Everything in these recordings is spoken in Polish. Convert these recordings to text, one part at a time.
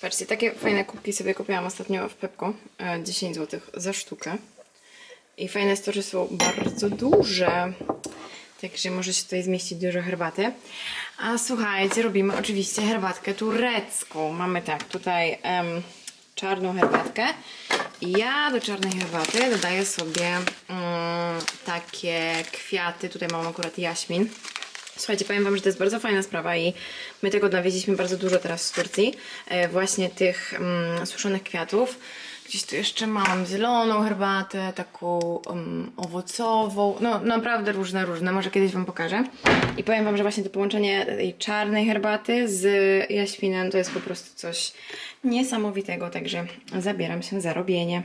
Patrzcie, takie fajne kubki sobie kupiłam ostatnio w Pepko. e, 10 zł za sztukę. I fajne jest to, że są bardzo duże. Także może się tutaj zmieścić dużo herbaty. A słuchajcie, robimy oczywiście herbatkę turecką. Mamy tak, tutaj em, czarną herbatkę. I ja do czarnej herbaty dodaję sobie mm, takie kwiaty. Tutaj mam akurat jaśmin. Słuchajcie, powiem Wam, że to jest bardzo fajna sprawa i my tego nawieźliśmy bardzo dużo teraz w Turcji. E, właśnie tych mm, suszonych kwiatów. Gdzieś tu jeszcze mam zieloną herbatę, taką mm, owocową. No naprawdę różne, różne. Może kiedyś Wam pokażę. I powiem Wam, że właśnie to połączenie tej czarnej herbaty z jaśminem to jest po prostu coś niesamowitego. Także zabieram się za robienie.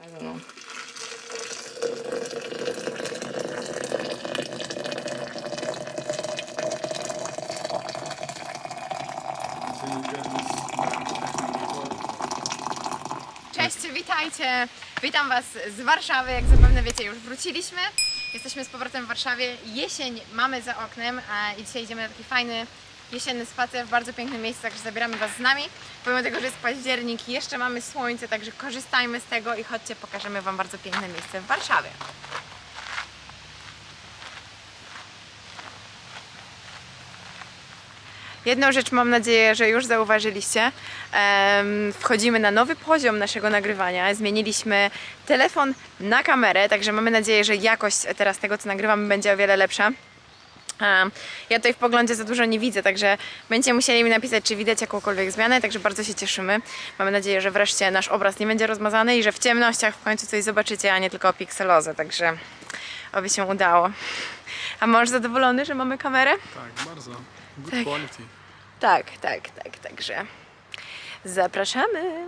I don't know. Cześć, witajcie! Witam Was z Warszawy. Jak zapewne wiecie, już wróciliśmy. Jesteśmy z powrotem w Warszawie. Jesień mamy za oknem i dzisiaj idziemy na taki fajny jesienny spacer w bardzo pięknym miejscu, także zabieramy Was z nami. Pomimo tego, że jest październik, jeszcze mamy słońce, także korzystajmy z tego i chodźcie, pokażemy Wam bardzo piękne miejsce w Warszawie. Jedną rzecz mam nadzieję, że już zauważyliście. Wchodzimy na nowy poziom naszego nagrywania. Zmieniliśmy telefon na kamerę, także mamy nadzieję, że jakość teraz tego, co nagrywamy, będzie o wiele lepsza. Ja tutaj w poglądzie za dużo nie widzę, także będziecie musieli mi napisać, czy widać jakąkolwiek zmianę, także bardzo się cieszymy. Mamy nadzieję, że wreszcie nasz obraz nie będzie rozmazany i że w ciemnościach w końcu coś zobaczycie, a nie tylko pikselozę, także oby się udało. A mąż zadowolony, że mamy kamerę? Tak, bardzo. Good Tak. quality. Tak, tak, tak, także zapraszamy.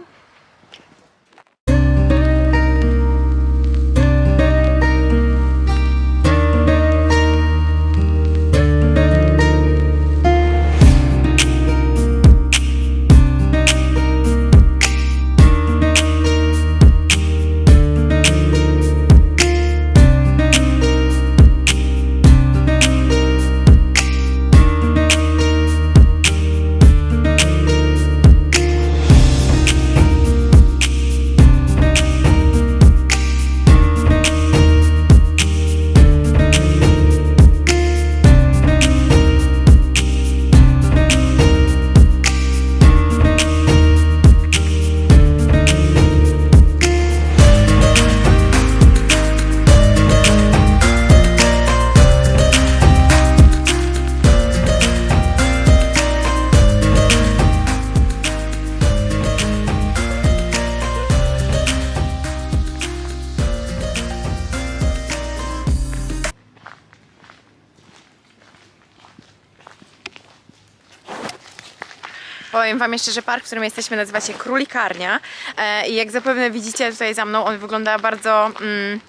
Powiem Wam jeszcze, że park, w którym jesteśmy, nazywa się Królikarnia. E, I jak zapewne widzicie tutaj za mną, on wygląda bardzo, mm,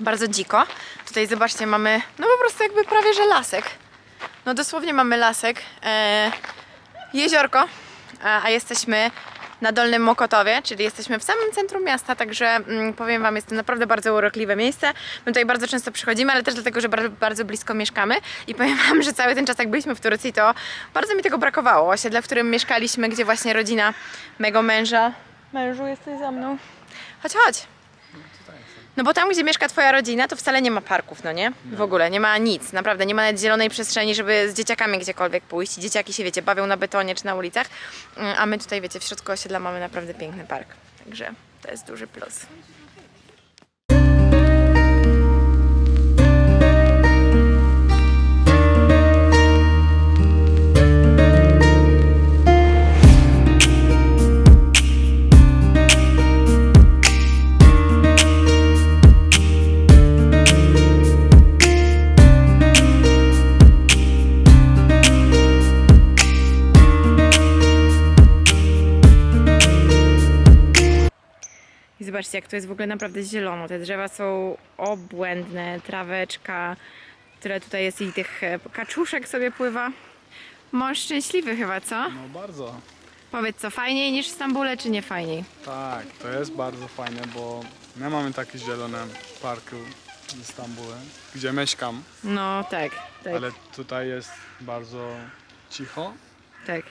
bardzo dziko. Tutaj zobaczcie, mamy no po prostu jakby prawie że lasek. No dosłownie mamy lasek, e, jeziorko, a, a jesteśmy na Dolnym Mokotowie, czyli jesteśmy w samym centrum miasta, także mm, powiem Wam, jest to naprawdę bardzo urokliwe miejsce. My tutaj bardzo często przychodzimy, ale też dlatego, że bardzo, bardzo blisko mieszkamy i powiem Wam, że cały ten czas jak byliśmy w Turcji, to bardzo mi tego brakowało. Osiedle, w którym mieszkaliśmy, gdzie właśnie rodzina mego męża... Mężu, jesteś za mną? Chodź, chodź. No bo tam, gdzie mieszka twoja rodzina, to wcale nie ma parków, no nie? W ogóle, nie ma nic, naprawdę, nie ma nawet zielonej przestrzeni, żeby z dzieciakami gdziekolwiek pójść. Dzieciaki się, wiecie, bawią na betonie czy na ulicach, Mm, a my tutaj, wiecie, w środku osiedla mamy naprawdę piękny park. Także to jest duży plus. Zobaczcie, jak to jest w ogóle naprawdę zielono. Te drzewa są obłędne, traweczka, tyle tutaj jest i tych e, kaczuszek sobie pływa. Mąż szczęśliwy chyba, co? No bardzo. Powiedz co, fajniej niż w Stambule, czy nie fajniej? Tak, to jest bardzo fajne, bo my mamy takie zielone parki w Stambule, gdzie mieszkam, No tak, tak, ale tutaj jest bardzo cicho tak.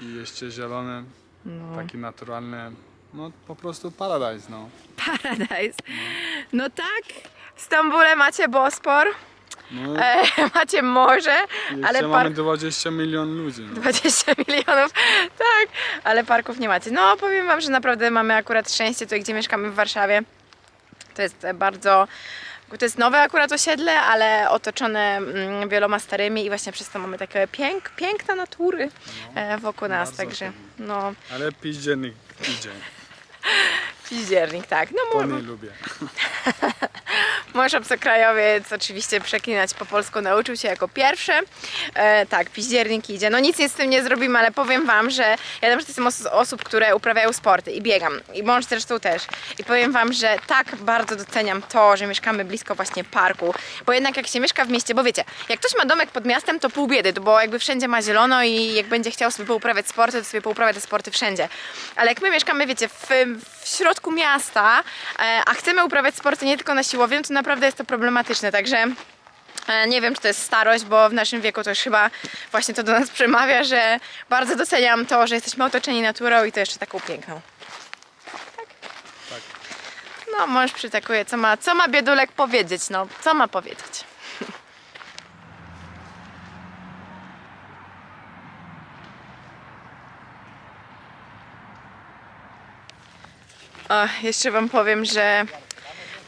i jeszcze zielone, No. taki naturalny, no po prostu paradise, no. Paradise. No tak. W Stambule macie Bospor, no e, macie morze, jeszcze ale mamy park 20 milionów ludzi. No. 20 milionów, tak, ale parków nie macie. No powiem wam, że naprawdę mamy akurat szczęście tutaj, gdzie mieszkamy w Warszawie. To jest bardzo, to jest nowe akurat osiedle, ale otoczone mm, wieloma starymi i właśnie przez to mamy takie pięk, piękna natury e, wokół nas, także no, Ale piździernik idzie, piździernik, tak. No mo- nie lubię. Mąż obcokrajowiec oczywiście przeklinać po polsku nauczył się jako pierwszy. E, tak, piździernik idzie. No nic, nic z tym nie zrobimy, ale powiem Wam, że ja na przykład jestem os- osób, które uprawiają sporty i biegam. I mąż zresztą też. I powiem Wam, że tak bardzo doceniam to, że mieszkamy blisko właśnie parku. Bo jednak jak się mieszka w mieście, bo wiecie, jak ktoś ma domek pod miastem, to pół biedy, bo jakby wszędzie ma zielono i jak będzie chciał sobie pouprawiać sporty, to sobie pouprawia te sporty wszędzie. Ale jak my mieszkamy, wiecie, w, w środku miasta, e, a chcemy uprawiać sporty nie tylko na siłowni, to naprawdę jest to problematyczne. Także e, nie wiem, czy to jest starość, bo w naszym wieku to już chyba właśnie to do nas przemawia, że bardzo doceniam to, że jesteśmy otoczeni naturą i to jeszcze taką piękną. Tak. No, mąż przytakuje, co ma, co ma biedulek powiedzieć, no, co ma powiedzieć. O, jeszcze Wam powiem, że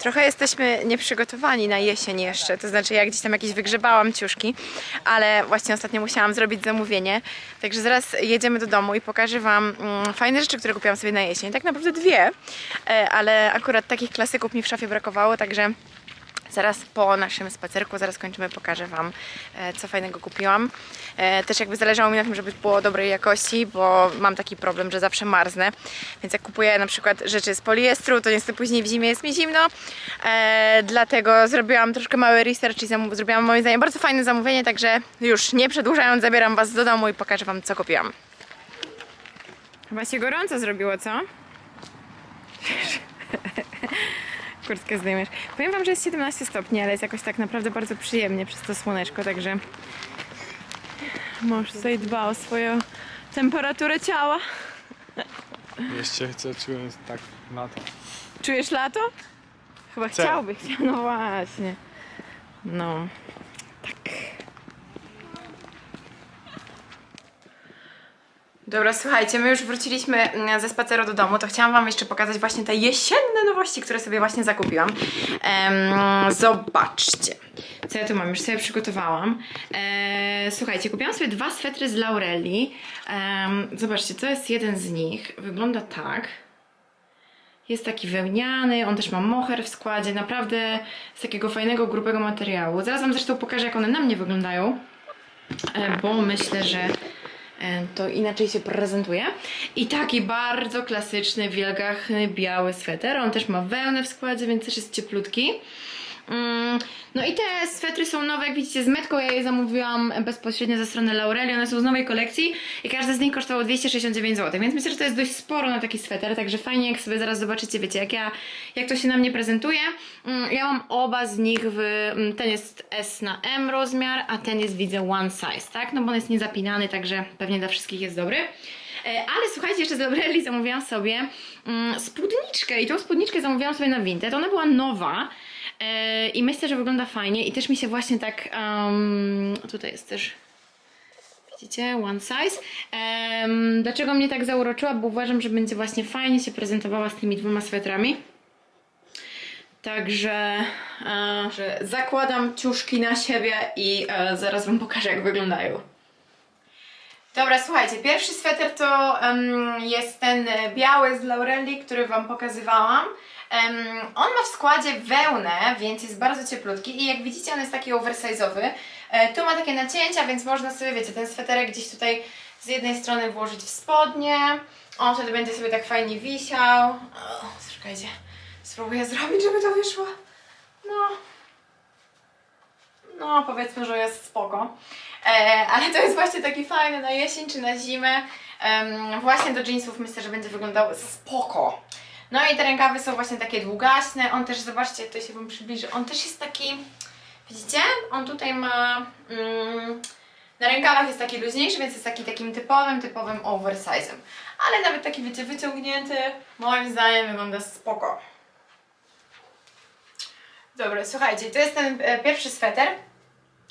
trochę jesteśmy nieprzygotowani na jesień jeszcze. To znaczy, ja gdzieś tam jakieś wygrzebałam ciuszki, ale właśnie ostatnio musiałam zrobić zamówienie. Także zaraz jedziemy do domu i pokażę Wam mm, fajne rzeczy, które kupiłam sobie na jesień. Tak naprawdę dwie, e, ale akurat takich klasyków mi w szafie brakowało, także Zaraz po naszym spacerku, zaraz kończymy, pokażę Wam, e, co fajnego kupiłam. E, Też jakby zależało mi na tym, żeby było dobrej jakości, bo mam taki problem, że zawsze marznę. Więc jak kupuję na przykład rzeczy z poliestru, to niestety później w zimie jest mi zimno. E, Dlatego zrobiłam troszkę mały research i zrobiłam moim zdaniem bardzo fajne zamówienie, także już nie przedłużając, zabieram Was do domu i pokażę Wam, co kupiłam. Chyba się gorąco zrobiło, co? Kurtkę zdejmiesz. Powiem wam, że jest 17 stopni, ale jest jakoś tak naprawdę bardzo przyjemnie przez to słoneczko, także mąż tutaj dba o swoją temperaturę ciała. Jeszcze chcę czuć tak lato. Czujesz lato? Chyba Chcę. chciałby, chciał, no właśnie. No, tak. Dobra, słuchajcie, my już wróciliśmy mm, ze spaceru do domu, to chciałam Wam jeszcze pokazać właśnie te jesienne nowości, które sobie właśnie zakupiłam. Em, zobaczcie. Co ja tu mam? Już sobie przygotowałam. Eee, słuchajcie, kupiłam sobie dwa swetry z Laurelli. Em, zobaczcie, to jest jeden z nich. Wygląda tak. Jest taki wełniany, on też ma moher w składzie, naprawdę z takiego fajnego, grubego materiału. Zaraz Wam zresztą pokażę, jak one na mnie wyglądają, e, bo myślę, że to inaczej się prezentuje. I taki bardzo klasyczny, wielgachny, biały sweter. On też ma wełnę w składzie, więc też jest cieplutki. Mm, No i te swetry są nowe, jak widzicie z metką, ja je zamówiłam bezpośrednio ze strony Laureli, one są z nowej kolekcji i każdy z nich kosztował 269 zł, więc myślę, że to jest dość sporo na taki sweter, także fajnie jak sobie zaraz zobaczycie, wiecie, jak, ja, jak to się na mnie prezentuje. Mm, Ja mam oba z nich w, mm, ten jest S na M rozmiar, a ten jest widzę one size, tak, no bo on jest niezapinany, także pewnie dla wszystkich jest dobry. E, Ale słuchajcie, jeszcze z Laureli zamówiłam sobie spódniczkę i tą spódniczkę zamówiłam sobie na Vinted, ona była nowa, I myślę, że wygląda fajnie i też mi się właśnie tak. Um, tutaj jest też. Widzicie, one size. Em, dlaczego mnie tak zauroczyła? Bo uważam, że będzie właśnie fajnie się prezentowała z tymi dwoma swetrami. Także e, zakładam ciuszki na siebie i e, zaraz Wam pokażę, jak wyglądają. Dobra, słuchajcie, pierwszy sweter to em, jest ten e, biały z Laurelli, który Wam pokazywałam. On ma w składzie wełnę, więc jest bardzo cieplutki i jak widzicie on jest taki oversize'owy. E, tu ma takie nacięcia, więc można sobie, wiecie, ten sweterek gdzieś tutaj z jednej strony włożyć w spodnie. On wtedy będzie sobie tak fajnie wisiał. O, czekajcie, spróbuję zrobić, żeby to wyszło. No, no powiedzmy, że jest spoko. E, ale to jest właśnie taki fajny na jesień czy na zimę. Właśnie do jeansów myślę, że będzie wyglądał spoko. No i te rękawy są właśnie takie długaśne. On też, zobaczcie, tutaj się Wam przybliży, on też jest taki, widzicie? On tutaj ma, mm, na rękawach jest taki luźniejszy, więc jest taki takim typowym, typowym oversize'em. Ale nawet taki, wiecie, wyciągnięty, moim zdaniem wygląda spoko. Dobra, słuchajcie, to jest ten e, pierwszy sweter.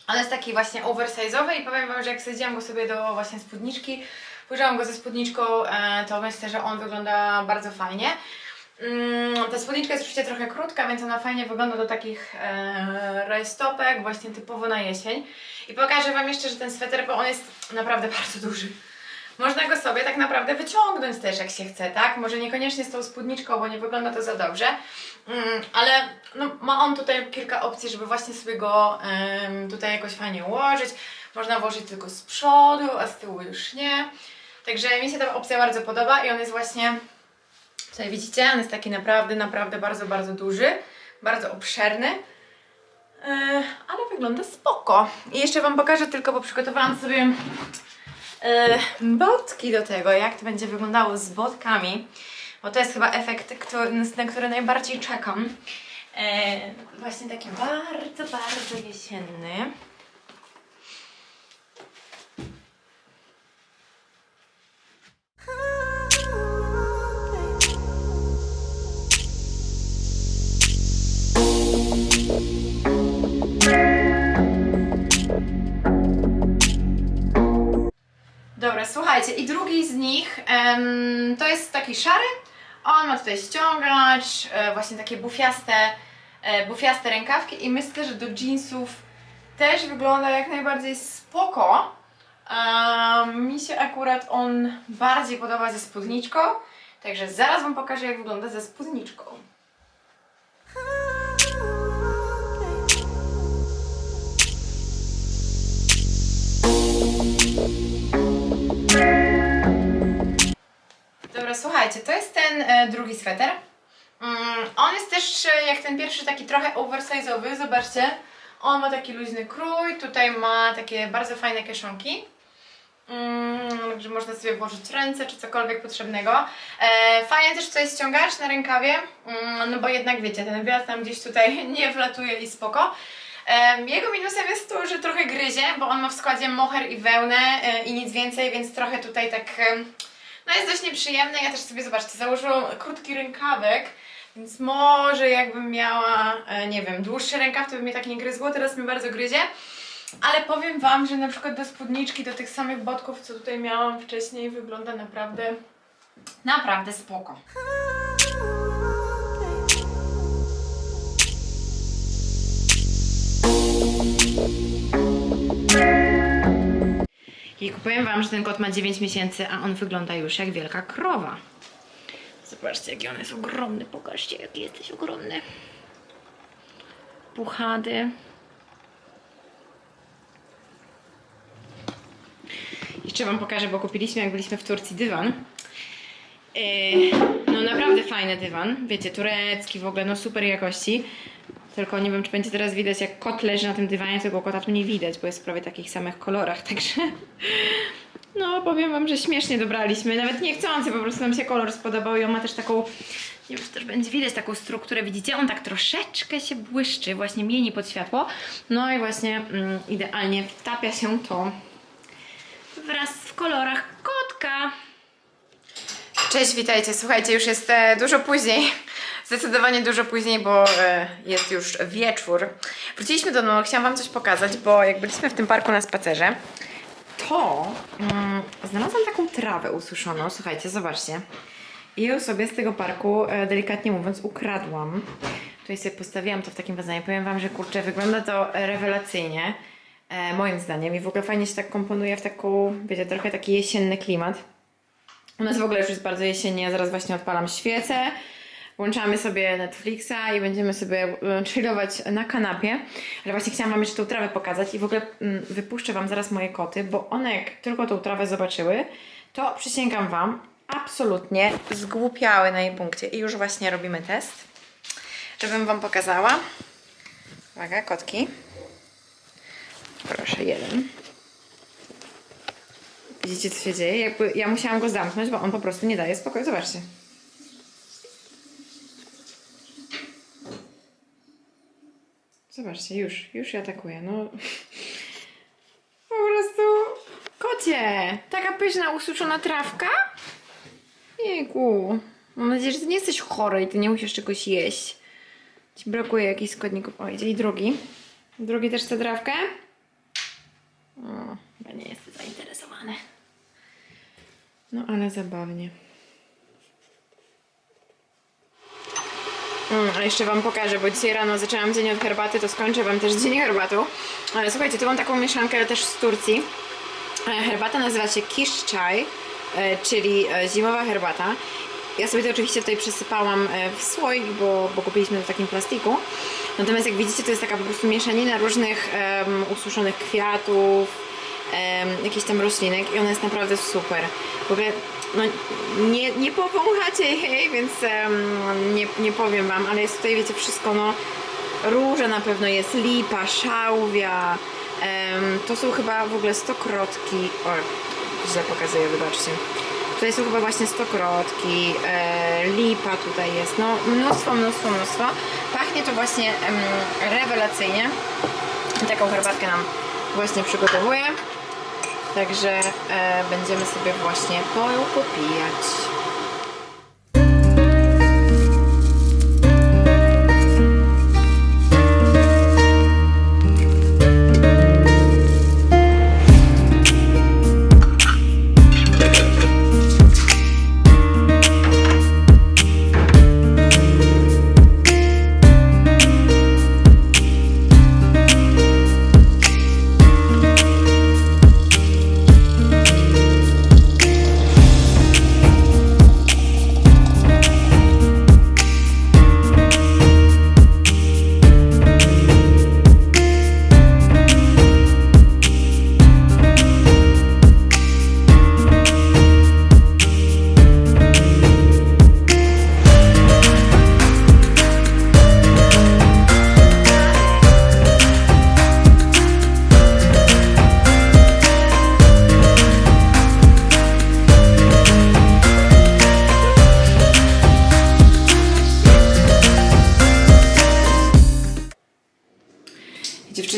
On jest taki właśnie oversize'owy i powiem Wam, że jak wsadziłam go sobie do właśnie spódniczki, położyłam go ze spódniczką, e, to myślę, że on wygląda bardzo fajnie. Mm, ta spódniczka jest oczywiście trochę krótka, więc ona fajnie wygląda do takich e, rajstopek, właśnie typowo na jesień. I pokażę Wam jeszcze, że ten sweter, bo on jest naprawdę bardzo duży. Można go sobie tak naprawdę wyciągnąć też jak się chce, tak? Może niekoniecznie z tą spódniczką, bo nie wygląda to za dobrze, mm, ale no, ma on tutaj kilka opcji, żeby właśnie sobie go tutaj jakoś fajnie ułożyć. Można włożyć tylko z przodu, a z tyłu już nie. Także mi się ta opcja bardzo podoba i on jest właśnie, tutaj widzicie, on jest taki naprawdę, naprawdę bardzo, bardzo duży, bardzo obszerny. Yy, ale wygląda spoko. I jeszcze Wam pokażę tylko, bo przygotowałam sobie e, botki do tego, jak to będzie wyglądało z botkami, bo to jest chyba efekt, na który najbardziej czekam. E, właśnie taki bardzo, bardzo jesienny. Słuchajcie, i drugi z nich em, to jest taki szary. On ma tutaj ściągacz, e, właśnie takie bufiaste, e, bufiaste rękawki i myślę, że do jeansów też wygląda jak najbardziej spoko. Em, mi się akurat on bardziej podoba ze spódniczką, także zaraz Wam pokażę jak wygląda ze spódniczką. Słuchajcie, to jest ten e, drugi sweter. Mm, on jest też e, jak ten pierwszy taki trochę oversize'owy, zobaczcie. On ma taki luźny krój, tutaj ma takie bardzo fajne kieszonki. Mm, że można sobie włożyć ręce czy cokolwiek potrzebnego. E, fajnie też tutaj ściągacz na rękawie, mm, no bo jednak wiecie, ten wiatr tam gdzieś tutaj nie wlatuje i spoko. Em, Jego minusem jest to, że trochę gryzie, bo on ma w składzie moher i wełnę e, i nic więcej, więc trochę tutaj tak no jest dość nieprzyjemny. Ja też sobie, zobaczcie, założyłam krótki rękawek, więc może jakbym miała, e, nie wiem, dłuższy rękaw, to by mnie tak nie gryzło, teraz mnie bardzo gryzie. Ale powiem Wam, że na przykład do spódniczki, do tych samych botków, co tutaj miałam wcześniej, wygląda naprawdę, naprawdę spoko. I powiem Wam, że ten kot ma 9 miesięcy, a on wygląda już jak wielka krowa. Zobaczcie, jaki on jest ogromny. Pokażcie, jaki jesteś ogromny. Puchady. Jeszcze Wam pokażę, bo kupiliśmy, jak byliśmy w Turcji, dywan. Yy, no naprawdę fajny dywan. Wiecie, turecki w ogóle, no super jakości. Tylko nie wiem, czy będzie teraz widać, jak kot leży na tym dywanie, tego kota tu nie widać, bo jest w prawie takich samych kolorach, także... No, powiem wam, że śmiesznie dobraliśmy, nawet niechcący, po prostu nam się kolor spodobał i on ma też taką, nie wiem, czy też będzie widać taką strukturę, widzicie? On tak troszeczkę się błyszczy, właśnie mieni pod światło. No i właśnie mm, idealnie wtapia się to wraz w kolorach kotka. Cześć, witajcie. Słuchajcie, już jest e, dużo później. Zdecydowanie dużo później, bo e, jest już wieczór. Wróciliśmy do domu, chciałam Wam coś pokazać, bo jak byliśmy w tym parku na spacerze, To mm, znalazłam taką trawę ususzoną, słuchajcie, zobaczcie. I ją sobie z tego parku, e, delikatnie mówiąc, ukradłam. Tutaj sobie postawiłam to w takim wazanie. Powiem Wam, że kurczę, wygląda to rewelacyjnie. E, moim zdaniem. I w ogóle fajnie się tak komponuje w taką, wiecie, trochę taki jesienny klimat. U nas w ogóle już jest bardzo jesiennie, ja zaraz właśnie odpalam świecę. Włączamy sobie Netflixa i będziemy sobie e, chillować na kanapie. Ale właśnie chciałam Wam jeszcze tą trawę pokazać i w ogóle mm, wypuszczę Wam zaraz moje koty, bo one jak tylko tą trawę zobaczyły, to przysięgam Wam, absolutnie zgłupiały na jej punkcie i już właśnie robimy test. żebym Wam pokazała. Uwaga, kotki. Proszę, jeden. Widzicie, co się dzieje? Jakby ja musiałam go zamknąć, bo on po prostu nie daje spokoju. Zobaczcie. Zobaczcie, już, już się atakuje. No. Po prostu. Kocie! Taka pyszna, ususzona trawka? Jejku. Mam nadzieję, że ty nie jesteś chory i ty nie musisz czegoś jeść. Ci brakuje jakichś składników. O, idzie i drugi. Drugi też chce trawkę? O, chyba nie jest zainteresowany. No ale zabawnie. Mm, a jeszcze Wam pokażę, bo dzisiaj rano zaczęłam dzień od herbaty, to skończę Wam też dzień herbatą. Ale słuchajcie, tu mam taką mieszankę też z Turcji. E, Herbata nazywa się Kish Chai, e, czyli e, zimowa herbata. Ja sobie to oczywiście tutaj przesypałam w słoik, bo, bo kupiliśmy to w takim plastiku. Natomiast jak widzicie, to jest taka po prostu mieszanina różnych em, ususzonych kwiatów, em, jakichś tam roślinek i ona jest naprawdę super. W ogóle no, nie, nie powąchacie jej, więc em, nie, nie powiem wam, ale jest tutaj, wiecie, wszystko, no róża na pewno jest, lipa, szałwia, em, to są chyba w ogóle stokrotki, o, źle pokazuję, wybaczcie. Tutaj są chyba właśnie stokrotki, e, lipa tutaj jest, no mnóstwo, mnóstwo, mnóstwo. Pachnie to właśnie rewelacyjnie. Taką herbatkę nam właśnie przygotowuję. Także e, będziemy sobie właśnie popijać.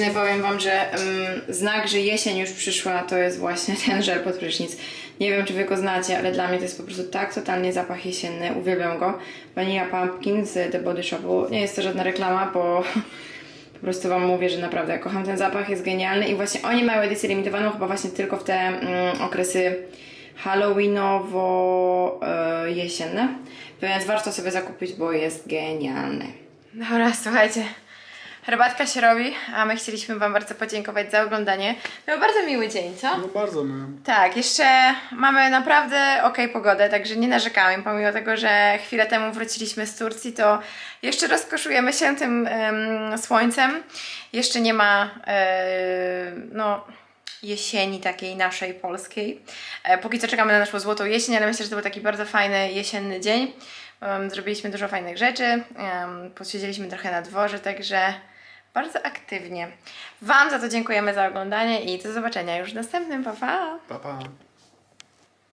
Dziewczyny, powiem Wam, że znak, że jesień już przyszła, to jest właśnie ten żel pod prysznic. Nie wiem, czy Wy go znacie, ale dla mnie to jest po prostu tak totalnie zapach jesienny. Uwielbiam go. Vanilla Pumpkin z The Body Shopu. Nie jest to żadna reklama, bo po prostu Wam mówię, że naprawdę kocham ten zapach, jest genialny i właśnie oni mają edycję limitowaną chyba właśnie tylko w te mm, okresy Halloweenowo-jesienne. Więc warto sobie zakupić, bo jest genialny. Dobra, słuchajcie. Herbatka się robi, a my chcieliśmy Wam bardzo podziękować za oglądanie. Był bardzo miły dzień, co? No bardzo my. Tak, jeszcze mamy naprawdę ok pogodę, także nie narzekamy. Pomimo tego, że chwilę temu wróciliśmy z Turcji, to jeszcze rozkoszujemy się tym em, słońcem. Jeszcze nie ma e, no, jesieni takiej naszej polskiej. E, póki co czekamy na naszą złotą jesień, ale myślę, że to był taki bardzo fajny jesienny dzień. Zrobiliśmy dużo fajnych rzeczy, posiedzieliśmy trochę na dworze, także bardzo aktywnie. Wam za to dziękujemy za oglądanie i do zobaczenia już w następnym. Pa, pa! Pa, pa.